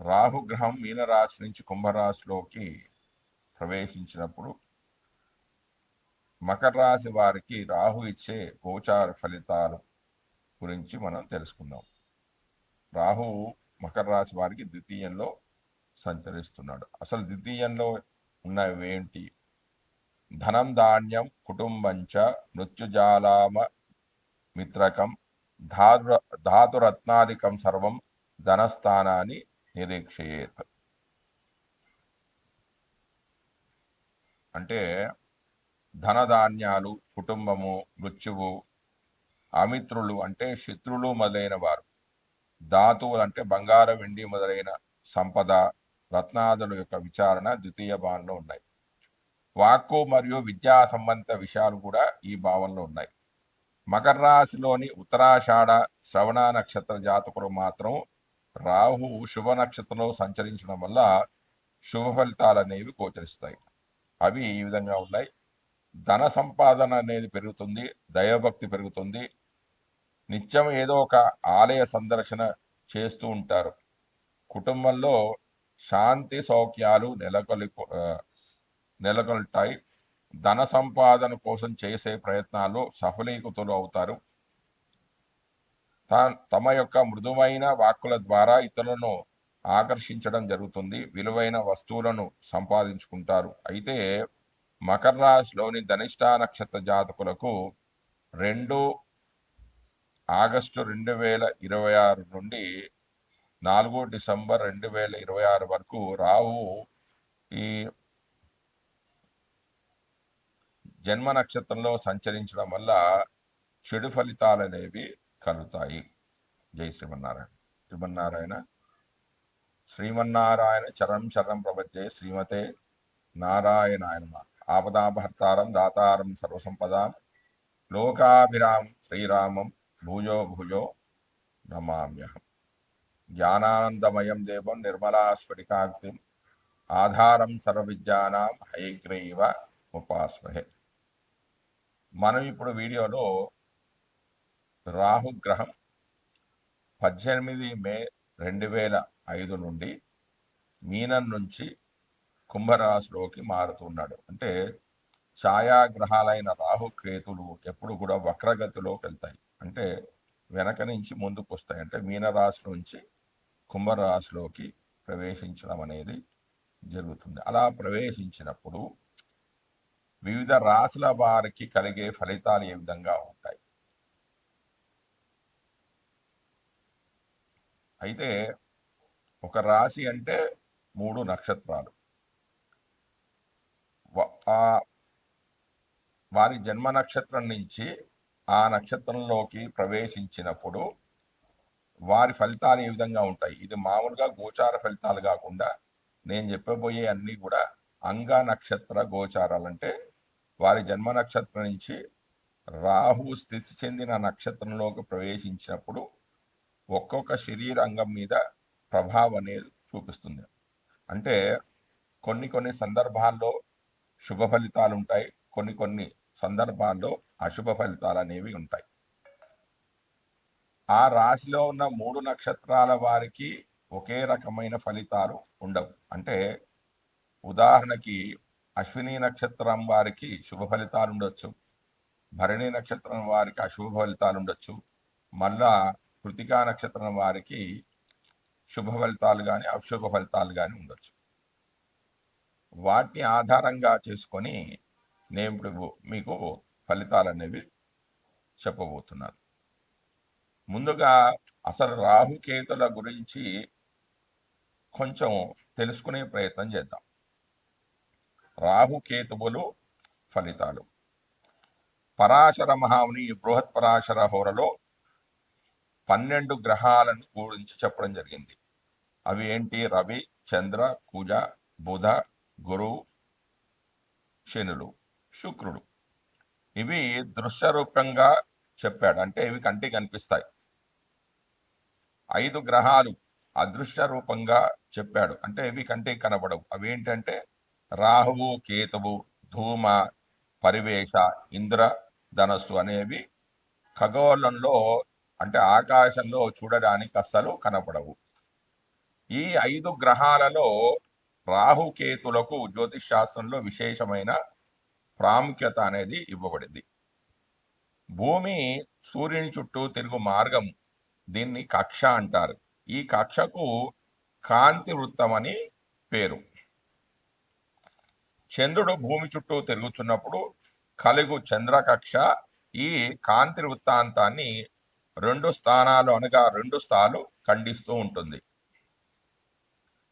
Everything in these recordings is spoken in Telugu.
రాహుగ్రహం మీనరాశి నుంచి కుంభరాశిలోకి ప్రవేశించినప్పుడు మకర రాశి వారికి రాహు ఇచ్చే గోచార ఫలితాలు గురించి మనం తెలుసుకుందాం. రాహు మకర రాశి వారికి ద్వితీయంలో సంచరిస్తున్నాడు. అసలు ద్వితీయంలో ఉన్నవి ఏంటి? ధనం ధాన్యం కుటుంబంచ మృత్యుజాలామ మిత్రకం ధాతు ధాతురత్నాదికం సర్వం ధనస్థానాన్ని నిరీక్షయేత్. అంటే ధనధాన్యాలు కుటుంబము మృత్యువు అమిత్రులు అంటే శత్రులు మొదలైన వారు. ధాతువులు అంటే బంగారం వెండి మొదలైన సంపద రత్నాదుల యొక్క విచారణ ద్వితీయ భావంలో ఉన్నాయి. వాక్కు మరియు విద్యా సంబంధిత విషయాలు కూడా ఈ భావంలో ఉన్నాయి. మకర రాశిలోని ఉత్తరాషాఢ శ్రవణ నక్షత్ర జాతకులు మాత్రం రాహు శుభ నక్షత్రంలో సంచరించడం వల్ల శుభ ఫలితాలు అనేవి గోచరిస్తాయి. అవి ఈ విధంగా ఉన్నాయి. ధన సంపాదన అనేది పెరుగుతుంది దైవభక్తి పెరుగుతుంది. నిత్యం ఏదో ఒక ఆలయ సందర్శన చేస్తూ ఉంటారు. కుటుంబంలో శాంతి సౌఖ్యాలు నెలకొలి నెలకొల్టాయి ధన సంపాదన కోసం చేసే ప్రయత్నాల్లో సఫలీకృతులు అవుతారు. తమ యొక్క మృదువైన వాక్కుల ద్వారా ఇతరులను ఆకర్షించడం జరుగుతుంది. విలువైన వస్తువులను సంపాదించుకుంటారు. అయితే మకర రాశిలోని ధనిష్ట నక్షత్ర జాతకులకు రెండు ఆగస్టు రెండు వేల ఇరవై ఆరు నుండి నాలుగు డిసెంబర్ రెండు వేల ఇరవై ఆరు వరకు రావు ఈ జన్మ నక్షత్రంలో సంచరించడం వల్ల చెడు ఫలితాలు అనేవి కలుగుతాయి జై శ్రీమన్నారాయణ. శ్రీమన్నారాయణ శ్రీమన్నారాయణ చరం శరం ప్రపంచే శ్రీమతే నారాయణాయన ఆపదాభర్తారం దాతారం సర్వసంపదాం. లోకాభిరామం శ్రీరామం భూజో భుజో నమామ్యహం. జ్ఞానానందమయం దేవం నిర్మలాస్ఫటికాగ్నిం ఆధారం సర్వవిద్యానాం హైగ్రీవ ఉపాస్మహే మనం ఇప్పుడు వీడియోలో రాహుగ్రహం పద్దెనిమిది మే రెండు వేల ఐదు నుండి మీనం నుంచి కుంభరాశిలోకి మారుతున్నాడు. అంటే ఛాయాగ్రహాలైన రాహుకేతులు ఎప్పుడు కూడా వక్రగతిలోకి వెళ్తాయి. అంటే వెనక నుంచి ముందుకు వస్తాయి అంటే మీనరాశి నుంచి కుంభరాశిలోకి ప్రవేశించడం అనేది జరుగుతుంది. అలా ప్రవేశించినప్పుడు వివిధ రాశుల వారికి కలిగే ఫలితాలు ఏ విధంగా ఉంటాయి అయితే ఒక రాశి అంటే మూడు నక్షత్రాలు. వారి జన్మ నక్షత్రం నుంచి ఆ నక్షత్రంలోకి ప్రవేశించినప్పుడు వారి ఫలితాలు ఏ విధంగా ఉంటాయి? ఇది మామూలుగా గోచార ఫలితాలు కాకుండా నేను చెప్పబోయే అన్నీ కూడా అంగ నక్షత్ర గోచారాలు. అంటే వారి జన్మ నక్షత్రం నుంచి రాహు స్థితి చెందిన నక్షత్రంలోకి ప్రవేశించినప్పుడు ఒక్కొక్క శరీరంగం మీద ప్రభావం అనేది చూపిస్తుంది. అంటే కొన్ని కొన్ని సందర్భాల్లో శుభ ఫలితాలు ఉంటాయి. కొన్ని కొన్ని సందర్భాల్లో అశుభ ఫలితాలు అనేవి ఉంటాయి. ఆ రాశిలో ఉన్న మూడు నక్షత్రాల వారికి ఒకే రకమైన ఫలితాలు ఉండవు. అంటే ఉదాహరణకి అశ్విని నక్షత్రం వారికి శుభ ఫలితాలు ఉండొచ్చు. భరణి నక్షత్రం వారికి అశుభ ఫలితాలు ఉండొచ్చు. మళ్ళా కృతికా నక్షత్రం వారికి శుభ ఫలితాలు కానీ అశుభ ఫలితాలు కానీ ఉండొచ్చు. వాటిని ఆధారంగా చేసుకొని నేను ఇప్పుడు మీకు ఫలితాలు అనేవి చెప్పబోతున్నాను. ముందుగా అసలు రాహుకేతుల గురించి కొంచెం తెలుసుకునే ప్రయత్నం చేద్దాం. రాహుకేతువులు ఫలితాలు. పరాశర మహాముని బృహత్ పరాశర హోరలో పన్నెండు గ్రహాలను గురించి చెప్పడం జరిగింది. అవి ఏంటి? రవి చంద్ర కుజ బుధ గురు శనులు శుక్రుడు. ఇవి దృశ్య రూపంగా చెప్పాడు. అంటే ఇవి కంటికి కనిపిస్తాయి ఐదు గ్రహాలు అదృశ్య రూపంగా చెప్పాడు. అంటే ఇవి కంటికి కనబడవు. అవి ఏంటంటే రాహువు కేతువు ధూమ పరివేష ఇంద్ర ధనస్సు అనేవి ఖగోళంలో అంటే ఆకాశంలో చూడడానికి అస్సలు కనపడవు. ఈ ఐదు గ్రహాలలో రాహుకేతులకు జ్యోతిష్ శాస్త్రంలో విశేషమైన ప్రాముఖ్యత అనేది ఇవ్వబడింది. భూమి సూర్యుని చుట్టూ తిరుగు మార్గం దీన్ని కక్ష అంటారు. ఈ కక్షకు కాంతి వృత్తం అని పేరు. చంద్రుడు భూమి చుట్టూ తిరుగుతున్నప్పుడు కలుగు చంద్రకక్ష ఈ కాంతి వృత్తాంతాన్ని రెండు స్థానాలు అనగా రెండు స్థాలు ఖండిస్తూ ఉంటుంది.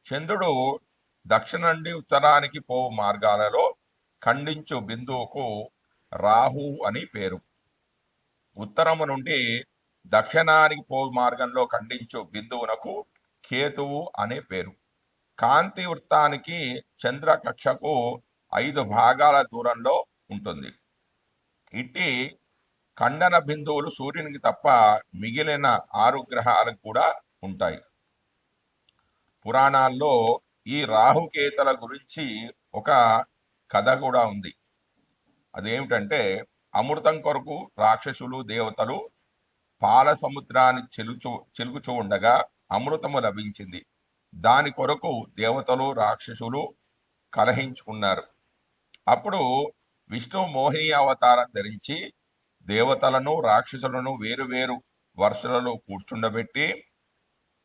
చంద్రుడు దక్షిణ నుండి ఉత్తరానికి పోవు మార్గాలలో ఖండించు బిందువుకు రాహు అని పేరు. ఉత్తరము నుండి దక్షిణానికి పోవు మార్గంలో ఖండించు బిందువునకు కేతువు అనే పేరు. కాంతి వృత్తానికి చంద్ర కక్షకు ఐదు భాగాల దూరంలో ఉంటుంది. ఇట్టి ఖండన బిందువులు సూర్యునికి తప్ప మిగిలిన ఆరు గ్రహాలకు కూడా ఉంటాయి. పురాణాల్లో ఈ రాహుకేతల గురించి ఒక కథ కూడా ఉంది. అదేమిటంటే అమృతం కొరకు రాక్షసులు దేవతలు పాల సముద్రాన్ని చెలుచు చెలుగుచూ ఉండగా అమృతము లభించింది. దాని కొరకు దేవతలు రాక్షసులు కలహించుకున్నారు. అప్పుడు విష్ణు మోహిని అవతారం ధరించి దేవతలను రాక్షసులను వేరు వరుసలలో కూర్చుండబెట్టి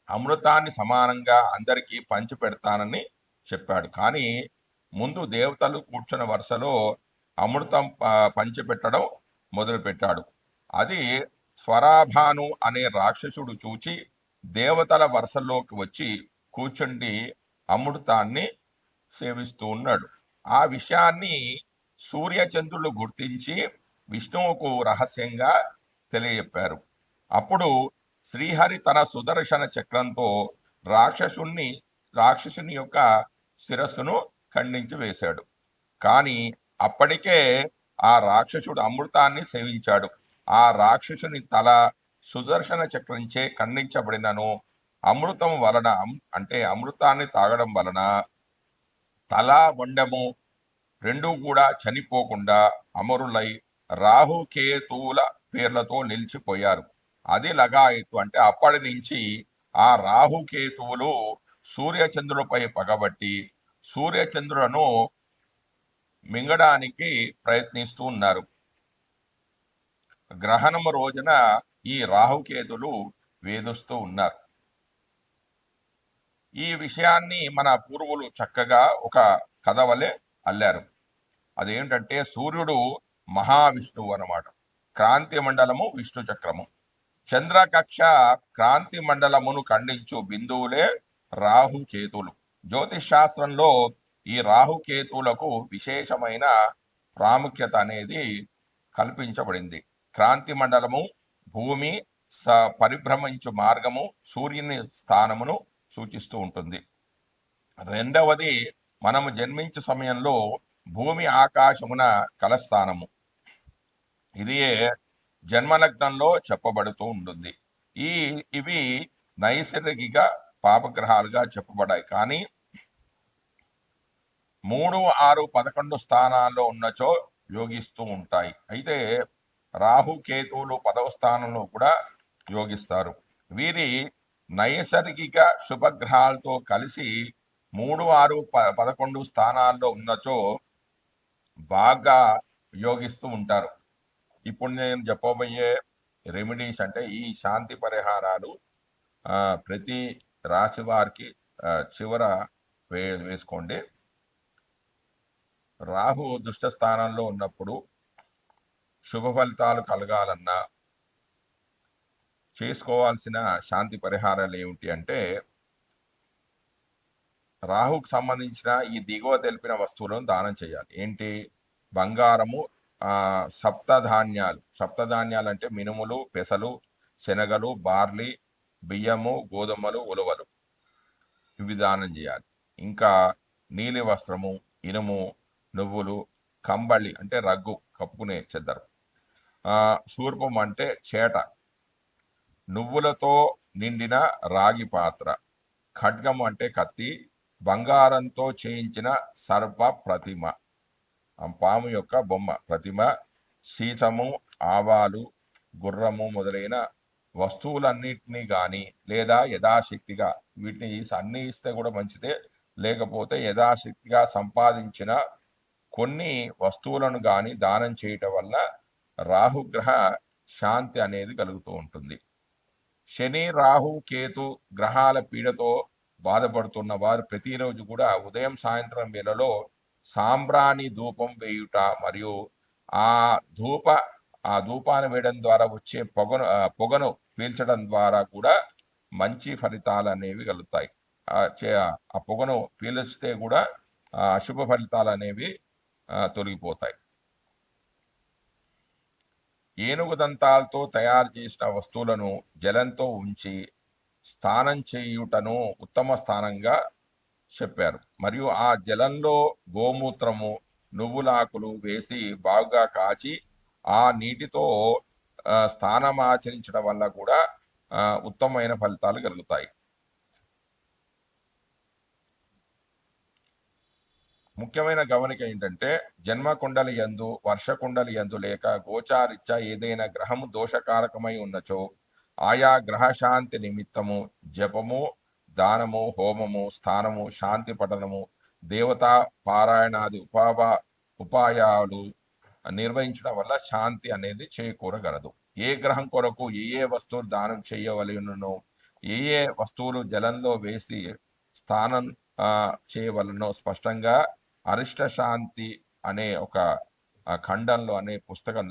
అమృతాన్ని సమానంగా అందరికీ పంచి పెడతానని చెప్పాడు. కానీ ముందు దేవతలు కూర్చున్న వరుసలో అమృతం పంచిపెట్టడం మొదలుపెట్టాడు. అది స్వరాభాను అనే రాక్షసుడు చూచి దేవతల వరుసలోకి వచ్చి కూర్చుండి అమృతాన్ని సేవిస్తూ ఉన్నాడు. ఆ విషయాన్ని సూర్యచంద్రులు గుర్తించి విష్ణువుకు రహస్యంగా తెలియజెప్పారు. అప్పుడు శ్రీహరి తన సుదర్శన చక్రంతో రాక్షసుణ్ణి రాక్షసుని యొక్క శిరస్సును ఖండించి వేశాడు. కానీ అప్పటికే ఆ రాక్షసుడు అమృతాన్ని సేవించాడు. ఆ రాక్షసుని తల సుదర్శన చక్రంచే ఖండించబడినను అమృతం వలన అంటే అమృతాన్ని తాగడం వలన తల బొండము రెండు కూడా చనిపోకుండా అమరులై రాహుకేతువుల పేర్లతో నిలిచిపోయారు. అది లగాయతు అంటే అప్పటి నుంచి ఆ రాహుకేతువులు సూర్యచంద్రులపై పగబట్టి సూర్యచంద్రులను మింగడానికి ప్రయత్నిస్తూ ఉన్నారు. గ్రహణము రోజున ఈ రాహుకేతులు వేధిస్తూ ఉన్నారు. ఈ విషయాన్ని మన పూర్వులు చక్కగా ఒక కథ వలె అల్లారు. అదేంటంటే సూర్యుడు మహావిష్ణువు అనమాట క్రాంతి మండలము విష్ణు చక్రము. చంద్రకక్ష క్రాంతి మండలమును ఖండించు బిందువులే రాహుకేతులు జ్యోతిష్ శాస్త్రంలో ఈ రాహుకేతువులకు విశేషమైన ప్రాముఖ్యత అనేది కల్పించబడింది. క్రాంతి మండలము భూమి స పరిభ్రమించు మార్గము సూర్యుని స్థానమును సూచిస్తూ ఉంటుంది. రెండవది మనము జన్మించే సమయంలో భూమి ఆకాశమున కలస్థానము. ఇది జన్మలగ్నంలో చెప్పబడుతూ ఉంటుంది. ఈ ఇవి నైసర్గిక పాపగ్రహాలుగా చెప్పబడాయి కానీ మూడు ఆరు పదకొండు స్థానాల్లో ఉన్నచో యోగిస్తూ ఉంటాయి. అయితే రాహు కేతువులు పదవ స్థానంలో కూడా యోగిస్తారు. వీరి నైసర్గిక శుభగ్రహాలతో కలిసి మూడు ఆరు ప పదకొండు స్థానాల్లో ఉన్నచో బాగా యోగిస్తూ ఉంటారు. ఇప్పుడు నేను చెప్పబోయే రెమెడీస్ అంటే ఈ శాంతి పరిహారాలు ప్రతి రాశి వారికి చివర వే వేసుకోండి. రాహు దుష్ట స్థానంలో ఉన్నప్పుడు శుభ ఫలితాలు కలగాలన్నా చేసుకోవాల్సిన శాంతి పరిహారాలు ఏమిటి అంటే రాహుకు సంబంధించిన ఈ దిగువ తెలిపిన వస్తువులను దానం చేయాలి. ఏంటి? బంగారము సప్తధాన్యాలు సప్తధాన్యాలు. అంటే మినుములు పెసలు శనగలు బార్లీ బియ్యము గోధుమలు ఉలవలు. ఇవి దానం చేయాలి. ఇంకా నీలి వస్త్రము ఇనుము నువ్వులు కంబళి అంటే రగ్గు కప్పుకునే చెద్దరు. శూర్పం అంటే చేట. నువ్వులతో నిండిన రాగి పాత్ర. ఖడ్గం అంటే కత్తి. బంగారంతో చేయించిన సర్ప ప్రతిమ. పాము యొక్క బొమ్మ ప్రతిమ సీసము ఆవాలు గుర్రము మొదలైన వస్తువులన్నింటినీ కానీ లేదా యథాశక్తిగా వీటిని అన్ని ఇస్తే కూడా మంచిదే. లేకపోతే యథాశక్తిగా సంపాదించిన కొన్ని వస్తువులను కానీ దానం చేయటం వల్ల రాహుగ్రహ శాంతి అనేది కలుగుతూ ఉంటుంది. శని రాహు కేతు గ్రహాల పీడతో బాధపడుతున్న వారు ప్రతిరోజు కూడా ఉదయం సాయంత్రం వేళలో సాంబ్రాణి ధూపం వేయుట మరియు ఆ ధూప ఆ ధూపాన్ని వేయడం ద్వారా వచ్చే పొగను పొగను పీల్చడం ద్వారా కూడా మంచి ఫలితాలు అనేవి కలుగుతాయి. ఆ పొగను పీలిస్తే కూడా అశుభ ఫలితాలు అనేవి తొలగిపోతాయి. ఏనుగు దంతాలతో తయారు చేసిన వస్తువులను జలంతో ఉంచి స్నానం చేయుటను ఉత్తమ స్థానంగా చెప్పారు. మరియు ఆ జలంలో గోమూత్రము నువ్వులాకులు వేసి బాగుగా కాచి ఆ నీటితో స్థానం ఆచరించడం వల్ల కూడా ఉత్తమమైన ఫలితాలు కలుగుతాయి. ముఖ్యమైన గమనిక ఏంటంటే జన్మ కుండలి యందు వర్ష కుండలి యందు లేక గోచారిచ్చ ఏదైనా గ్రహము దోషకారకమై ఉన్నచో ఆయా గ్రహ శాంతి నిమిత్తము జపము దానము హోమము స్థానము శాంతి పఠనము దేవతా పారాయణాది ఉపావ ఉపాయాలు నిర్వహించడం వల్ల శాంతి అనేది చేకూరగలదు. ఏ గ్రహం కొరకు ఏ ఏ వస్తువులు దానం చేయవలెనునో ఏ ఏ వస్తువులు జలంలో వేసి స్థానం చేయవలనో స్పష్టంగా అరిష్ట శాంతి అనే ఒక ఖండంలో అనే పుస్తకం